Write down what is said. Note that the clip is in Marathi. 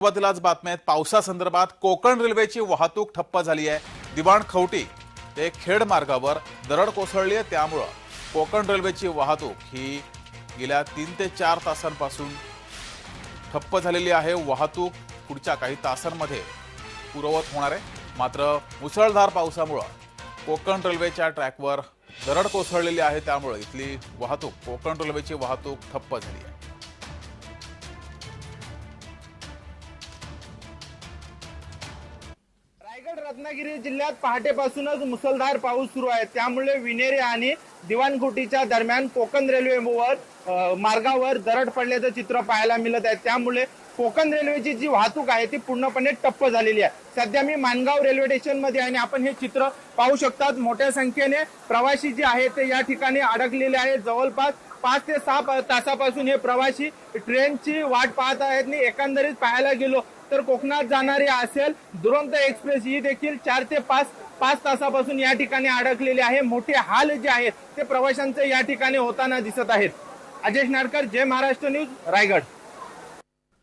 सुरुवातीलाच बातम्या आहेत. पावसासंदर्भात कोकण रेल्वेची वाहतूक ठप्प झाली आहे. दिवाण खवटी ते खेड मार्गावर दरड कोसळली आहे. त्यामुळं कोकण रेल्वेची वाहतूक ही गेल्या तीन ते चार तासांपासून ठप्प झालेली आहे. वाहतूक पुढच्या काही तासांमध्ये पुरवत होणार आहे. मात्र मुसळधार पावसामुळं कोकण रेल्वेच्या ट्रॅकवर दरड कोसळलेली आहे. त्यामुळे इथली वाहतूक कोकण रेल्वेची वाहतूक ठप्प झाली आहे. रायगड रत्नागिरी जिल्ह्यात पहाटेपासूनच मुसळधार पाऊस सुरू आहे. त्यामुळे विनेरे आणि दिवाणखुटीच्या दरम्यान कोकण रेल्वेवर मार्गावर दरड पडल्याचं चित्र पाहायला मिळत आहे. त्यामुळे कोकण रेल्वेची जी वाहतूक आहे ती पूर्णपणे टप्प झालेली आहे. सध्या मी मानगाव रेल्वे स्टेशनमध्ये आहे आणि आपण हे चित्र पाहू शकतात. मोठ्या संख्येने प्रवासी जे आहेत ते या ठिकाणी अडकलेले आहेत. जवळपास पाच ते सहा तासापासून हे प्रवासी ट्रेनची वाट पाहत आहेत आणि एकंदरीत पाहायला गेलो तर कोकणात जाणारी असेल दुरंत एक्सप्रेस. ही देखील चार ते पाच पाच तासापासून या ठिकाणी अडकलेली आहे. मोठे हाल जे आहेत ते प्रवाशांचे या ठिकाणी होताना दिसत आहेत. अजेश नाडकर जय महाराष्ट्र न्यूज रायगड.